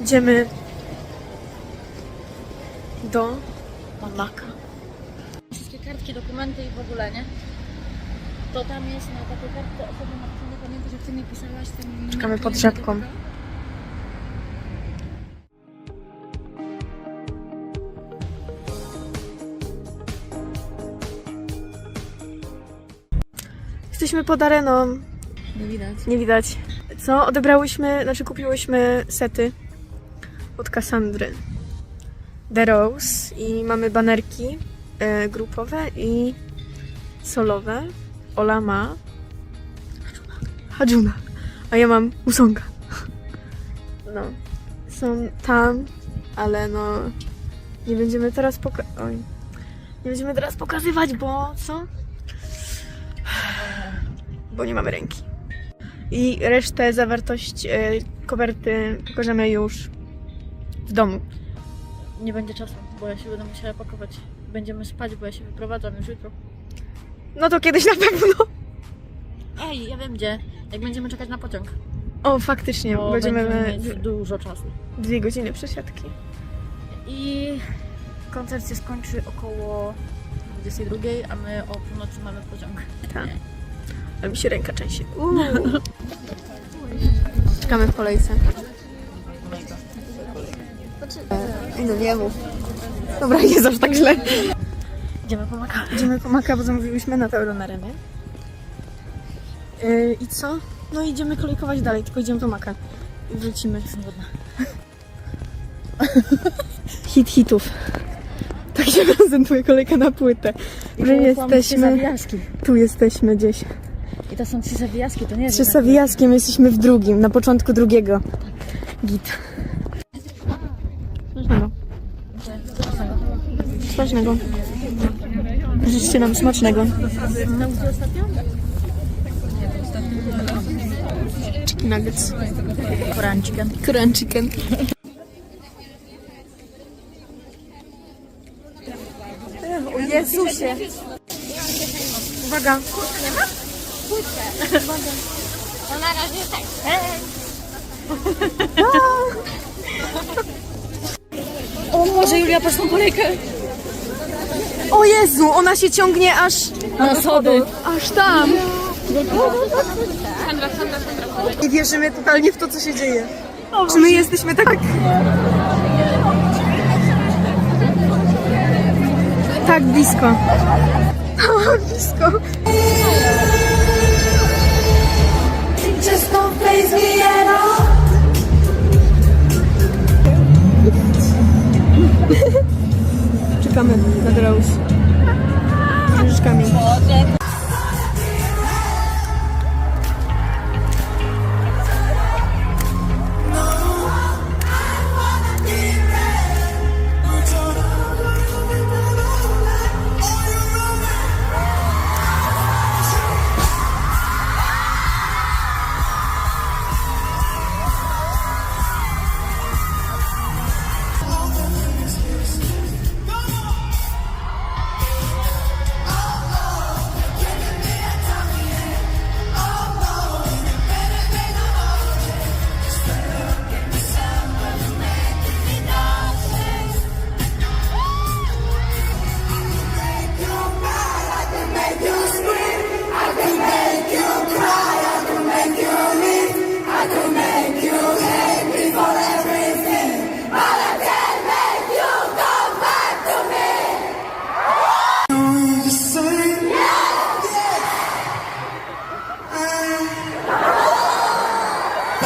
Idziemy do Mamaka. Wszystkie kartki, dokumenty i w ogóle, nie? To tam jest na takiej kartce osobno napisane, pamiętasz jak ty mi pisałaś ten... Czekamy pod rzepką. Jesteśmy pod areną. Nie widać. Nie widać. Co? Odebrałyśmy, znaczy kupiłyśmy sety od Cassandry. The Rose i mamy banerki e, grupowe i solowe. Ola ma Hajuna, a ja mam Usonga. No, są tam, ale no nie będziemy teraz poka- Oj. Nie będziemy teraz pokazywać, bo co? Bo nie mamy ręki. I resztę, zawartość e, koperty pokażemy już w domu. Nie będzie czasu, bo ja się będę musiała pakować. Będziemy spać, bo ja się wyprowadzam już jutro. No to kiedyś na pewno. Ej, ja wiem gdzie. Jak będziemy czekać na pociąg. O, faktycznie, Bo będziemy, mieć d- dużo czasu. dwie godziny przesiadki. I koncert się skończy około 22, a my o północy mamy pociąg. Tak. Ale mi się ręka. Uuu. Czekamy w kolejce. No nie mów. Dobra, nie aż tak źle. Idziemy po maka. Idziemy po maka, bo zamówiliśmy na Teuronerę, nie? Yy, I co? No idziemy kolejkować dalej, tylko idziemy po maka. I wrócimy. Jestem głodna. Hit hitów. Tak się prezentuje kolejka na płytę. Że jesteśmy... zawijaski. Tu jesteśmy gdzieś. I to są trzy zawijaski, to nie jest Trzy jedna Sawijaskie, my jesteśmy w drugim, na początku drugiego. Git. Smacznego. Smacznego. Życzcie nam smacznego. Na łódź ostatnio? Chicken nuggets. Korean chicken. Korean chicken. O Jezusie. Uwaga. O może Julia, patrz tą kolejkę. O Jezu, ona się ciągnie aż, Na schody. aż tam. Nie wierzymy totalnie w to, co się dzieje. Czy my jesteśmy tak... Tak blisko. Blisko.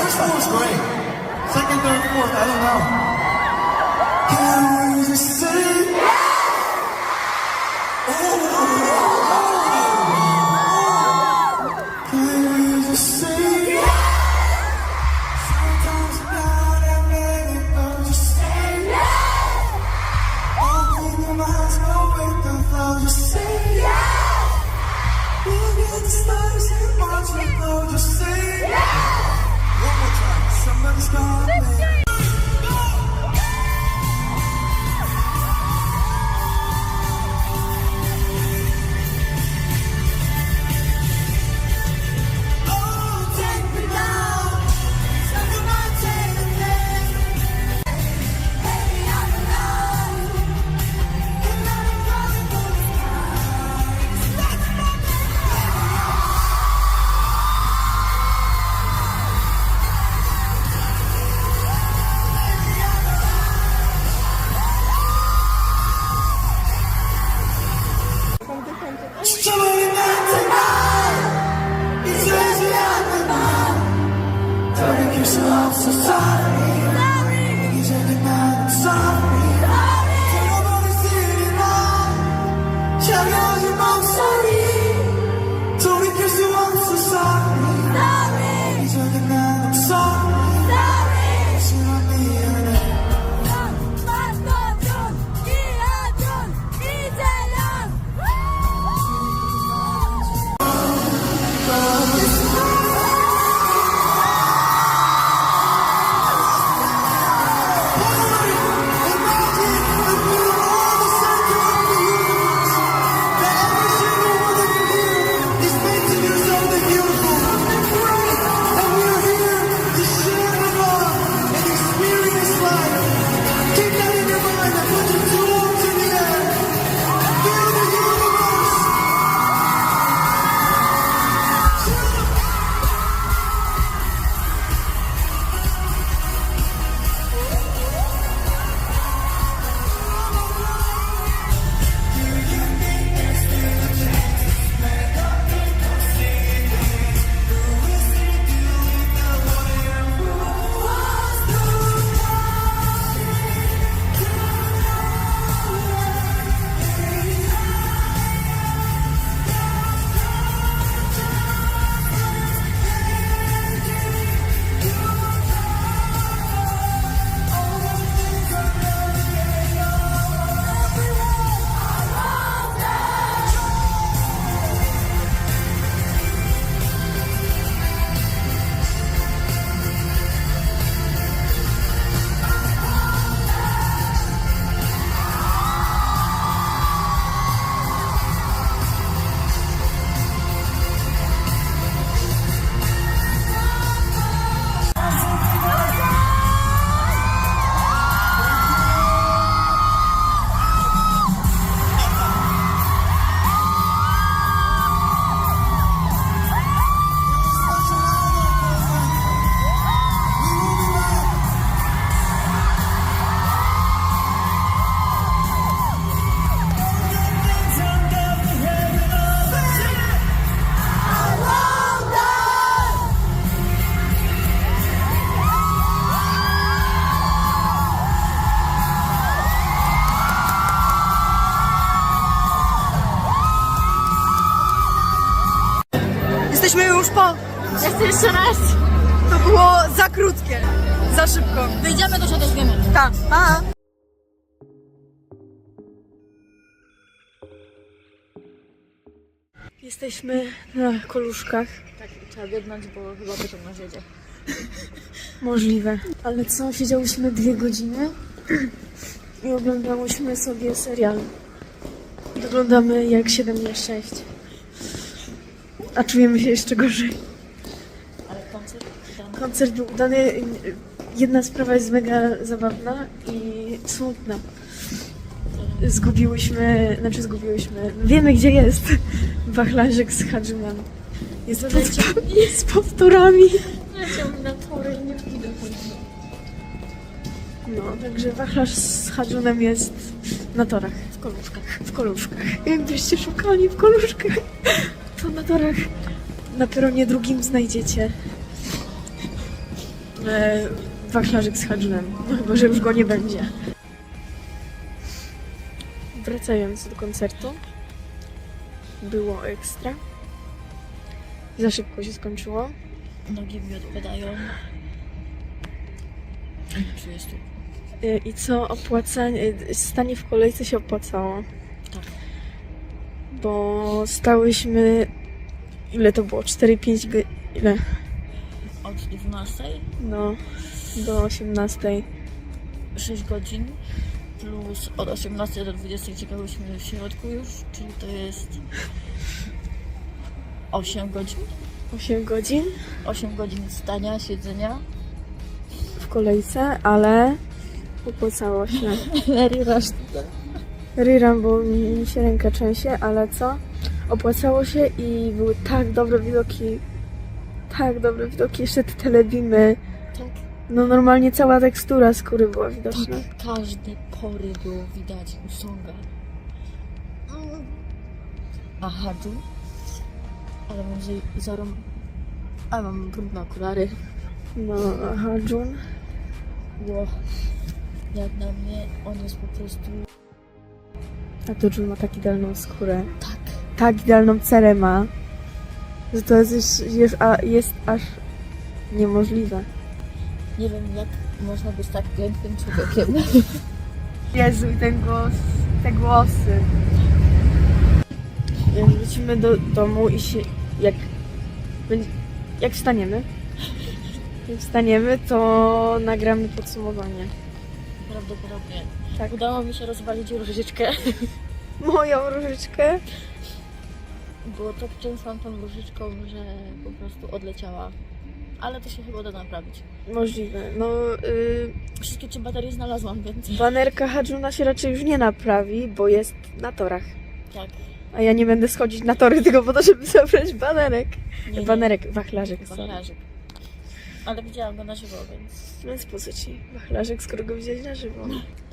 First one was great. Second, third, fourth, I don't know. Can we just say Can 돌이킬 수 없어 sorry 이제는 난 sorry 잃어버린 쓰리 난 향해 już po. Ja chcę jeszcze raz. To było za krótkie. Za szybko. Wyjdziemy, to się odezwiemy. Tak, pa. Jesteśmy na koluszkach. Tak, trzeba biegnąć, bo chyba pociąg nas jedzie. Możliwe. Ale co, siedziałyśmy dwie godziny i oglądałyśmy sobie serial. Wyglądamy jak 7 na 6. A czujemy się jeszcze gorzej. Ale koncert tam Koncert był udany. Jedna sprawa jest mega zabawna i smutna. Zgubiłyśmy, znaczy zgubiłyśmy, wiemy gdzie jest wachlarzyk z Hadżunem. Jest, pod, jest z powtórami. leciał na tory i nie pójdę No, także wachlarz z Hadżunem jest na torach, w koluszkach. w koluszkach. Jakbyście szukali w koluszkach, to na torach na peronie drugim znajdziecie e, wachlarzyk z Hadżunem. No chyba, że już go nie będzie. Wracając do koncertu, było ekstra. Za szybko się skończyło. Nogi mi odpadają. Y, I co opłacanie, stanie w kolejce się opłacało. Tak. Bo stałyśmy, ile to było? 4-5 go... ile? Od 12 No, do 18. 6 godzin plus od 18 do 20 czekałyśmy w środku już, czyli to jest 8 godzin. 8 godzin 8 godzin stania, siedzenia. w kolejce, ale opłacało się. Ryram, bo mi mi się ręka trzęsie, ale co? Opłacało się i były tak dobre widoki. Tak dobre widoki, jeszcze te telebimy. Tak, No normalnie cała tekstura skóry była widoczna. tak, każde pory było widać u Songa. A Hadżu? Ale mam za- zarą... Ale mam brudne okulary. No, aha, Jun. Ło. Jak na mnie, on jest po prostu... A to Jun ma tak idealną skórę. Tak. Tak idealną cerę ma, że to jest a, jest aż niemożliwe. Nie wiem, jak można być tak pięknym człowiekiem. Jezu, i ten głos, te głosy. Jak wrócimy do domu i się, jak, jak wstaniemy, jak wstaniemy, to nagramy podsumowanie. Prawdopodobnie. Tak. Udało mi się rozwalić różyczkę. Moją różyczkę. Było tak często tą różyczką, że po prostu odleciała. Ale to się chyba da naprawić. Możliwe. No, y, Wszystkie trzy baterie znalazłam, więc banerka Hadżuna się raczej już nie naprawi, bo jest na torach. tak. A ja nie będę schodzić na tory tylko po to, żeby zabrać banerek. Nie, nie. Banerek, wachlarzyk, sorry. Wachlarzyk. Ale widziałam go na żywo, więc Więc po co ci wachlarzyk, skoro go widziałeś na żywo?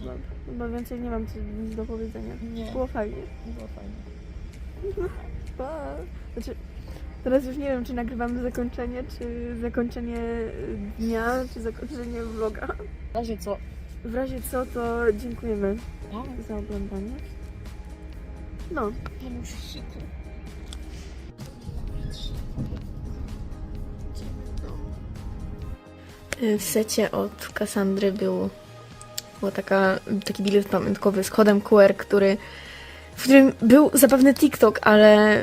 No, chyba więcej nie mam co- do powiedzenia. nie, Było fajnie. było fajnie. Pa. Znaczy, teraz już nie wiem, czy nagrywamy zakończenie, czy zakończenie y, dnia, czy zakończenie vloga. W razie co? W razie co, to dziękujemy A, za oglądanie. No, pan już siku. W secie od Kassandry był była taka, taki bilet pamiątkowy z kodem QR, który, w którym był zapewne TikTok, ale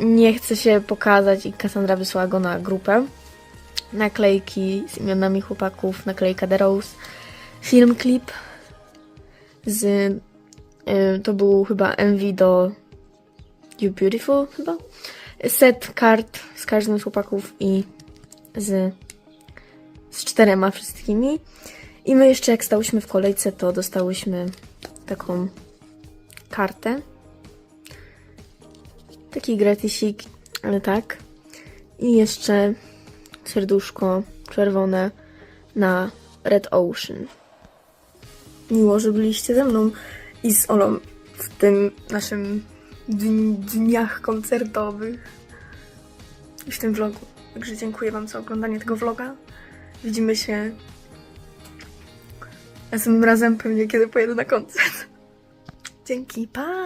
nie chce się pokazać i Cassandra wysłała go na grupę. Naklejki z imionami chłopaków, naklejka The Rose, film klip z y, to był chyba MV do You Beautiful chyba. Set kart z każdym z chłopaków i z z czterema wszystkimi. I my jeszcze jak stałyśmy w kolejce, to dostałyśmy taką kartę. Taki gratisik, ale tak. I jeszcze serduszko czerwone na Red Ocean. Miło, że byliście ze mną i z Olą w tym naszym dni- dniach koncertowych i w tym vlogu. Także dziękuję Wam za oglądanie tego vloga. Widzimy się następnym razem pewnie, kiedy pojedę na koncert. Dzięki, pa!